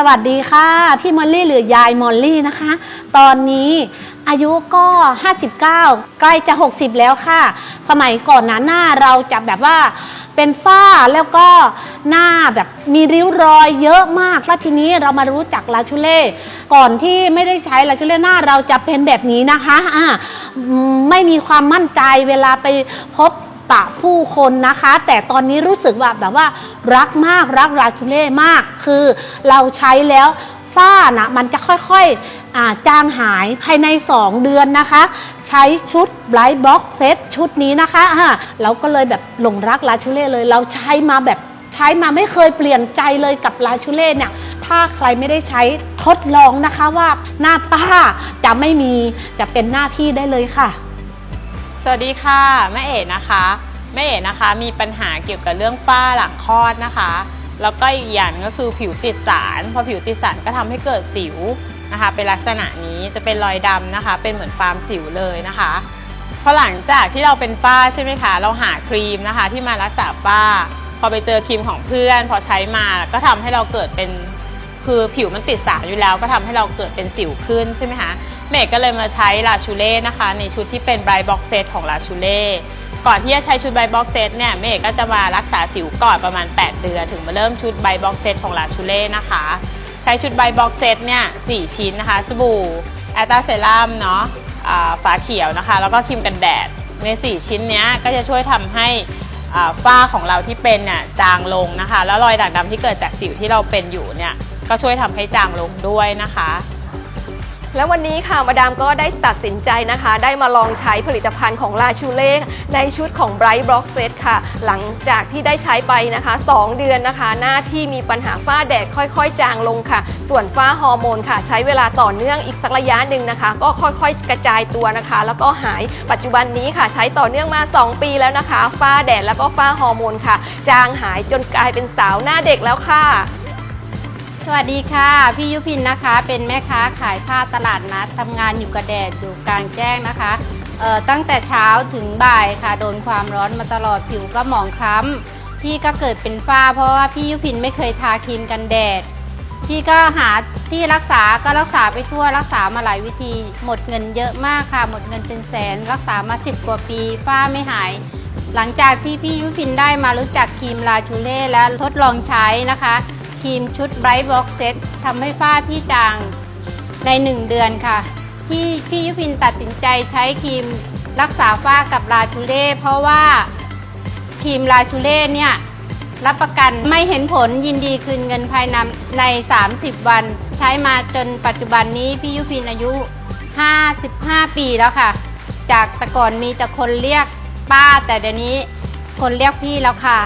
สวัสดีค่ะ พี่มอลลี่หรือยายมอลลี่นะคะ ตอนนี้อายุก็ 59 ใกล้จะ 60 แล้วค่ะ สมัยก่อนนะหน้าเราจะแบบว่าเป็นฝ้าแล้วก็หน้าแบบมีริ้วรอยเยอะมากแล้วทีนี้เรามารู้จักลาชูเล่ก่อนที่ไม่ได้ใช้ลาชูเล่หน้าเราจะเป็นแบบนี้นะคะอ่าอืมไม่มีความมั่นใจเวลาไปพบ ปะผู้คนนะคะ แต่ตอนนี้รู้สึกว่าแบบว่ารักมากรักราชูเล่มาก คือเราใช้แล้วฝ้านะมันจะค่อยๆอาจางหายภายใน 2 เดือนนะคะ ใช้ชุดไบรท์บ็อกเซตชุดนี้นะคะอ่าเราก็เลยแบบหลงรักราชูเล่เลย เราใช้มาแบบใช้มาไม่เคยเปลี่ยนใจเลยกับราชูเล่เนี่ย ถ้าใครไม่ได้ใช้ทดลองนะคะว่าหน้าป้าจะไม่มีจะเป็นหน้าที่ได้เลยค่ะ สวัสดีค่ะแม่เอ๋นะคะแม่เอ๋นะคะมีปัญหาเกี่ยวกับเรื่องฝ้าหลังคลอดนะคะ แล้วก็อีกอย่างก็คือผิวติดสารพอผิวติดสารก็ทำให้เกิดสิวนะคะ เป็นลักษณะนี้จะเป็นรอยดำนะคะ เป็นเหมือนฟาร์มสิวเลยนะคะพอหลังจากที่เราเป็นฝ้าใช่ไหมคะเราหาครีมนะคะ ที่มารักษาฝ้า พอไปเจอครีมของเพื่อน พอใช้มาก็ทำให้เราเกิดเป็นคือผิวมันติดสารอยู่แล้ว ก็ทำให้เราเกิดเป็นสิวขึ้นใช่ไหมคะ เมย์ก็เลยมาใช้ลาชูเล่นะคะ ในชุดที่เป็นไบบ็อกเซตของลาชูเล่ก่อนที่จะใช้ชุดไบบ็อกเซตเนี่ยเมย์ก็จะมารักษาสิวก่อนประมาณ 8 เดือน ถึงมาเริ่มชุดไบบ็อกเซตของลาชูเล่นะคะ ใช้ชุดไบบ็อกเซตเนี่ยสชิ้นนะคะ สบู่แอตตาเซรั่มเนาะอ่าฝาเขียวนะคะ แล้วก็ครีมกันแดดใน 4 ชิ้นเนี้ยก็จะช่วยทำให้ฝ้าของเราที่เป็นเนี่ยจางลงนะคะ แล้วรอยด่างดำที่เกิดจากสิวที่เราเป็นอยู่เนี่ยก็ช่วยทำให้จางลงด้วยนะคะ แล้ววันนี้ค่ะมาดามก็ได้ตัดสินใจนะคะ ได้มาลองใช้ผลิตภัณฑ์ของลาชูเล่ในชุดของ Bright Block Set ค่ะ หลังจากที่ได้ใช้ไปนะคะ 2 เดือนนะคะ หน้าที่มีปัญหาฝ้าแดดค่อยๆ จางลงค่ะ ส่วนฝ้าฮอร์โมนค่ะ ใช้เวลาต่อเนื่องอีกสักระยะหนึ่งนะคะ ก็ค่อยๆ กระจายตัวนะคะ แล้วก็หายปัจจุบันนี้ค่ะ ใช้ต่อเนื่องมา 2 ปีแล้วนะคะ ฝ้าแดดแล้วก็ฝ้าฮอร์โมนค่ะ จางหายจนกลายเป็นสาวหน้าเด็กแล้วค่ะ สวัสดีค่ะ พี่ยุพินนะคะ เป็นแม่ค้าขายผ้าตลาดนัดทำงานอยู่กับแดดอยู่กลางแจ้งนะคะตั้งแต่เช้าถึงบ่ายค่ะ โดนความร้อนมาตลอดผิวก็หมองคล้ำพี่ก็เกิดเป็นฝ้า เพราะว่าพี่ยุพินไม่เคยทาครีมกันแดด พี่ก็หาที่รักษาก็รักษาไปทั่วรักษามาหลายวิธี หมดเงินเยอะมากค่ะ หมดเงินเป็นแสน รักษามา 10 กว่าปี ฝ้าไม่หาย หลังจากที่พี่ยุพินได้มารู้จักครีมลาชูเล่และทดลองใช้นะคะ ครีมชุด Bright Box Set ทำให้ฝ้าพี่จางใน 1 เดือนค่ะ ที่พี่ยุพินตัดสินใจใช้ครีมรักษาฝ้ากับลาชูเล่เพราะว่าครีมลาชูเล่เนี่ยรับประกันไม่เห็นผลยินดีคืนเงินภายในใน 30 วัน ใช้มาจนปัจจุบันนี้พี่ยุพินอายุ 55 ปีแล้วค่ะ จากแต่ก่อนมีแต่คนเรียกป้าแต่เดี๋ยวนี้คนเรียกพี่แล้วค่ะ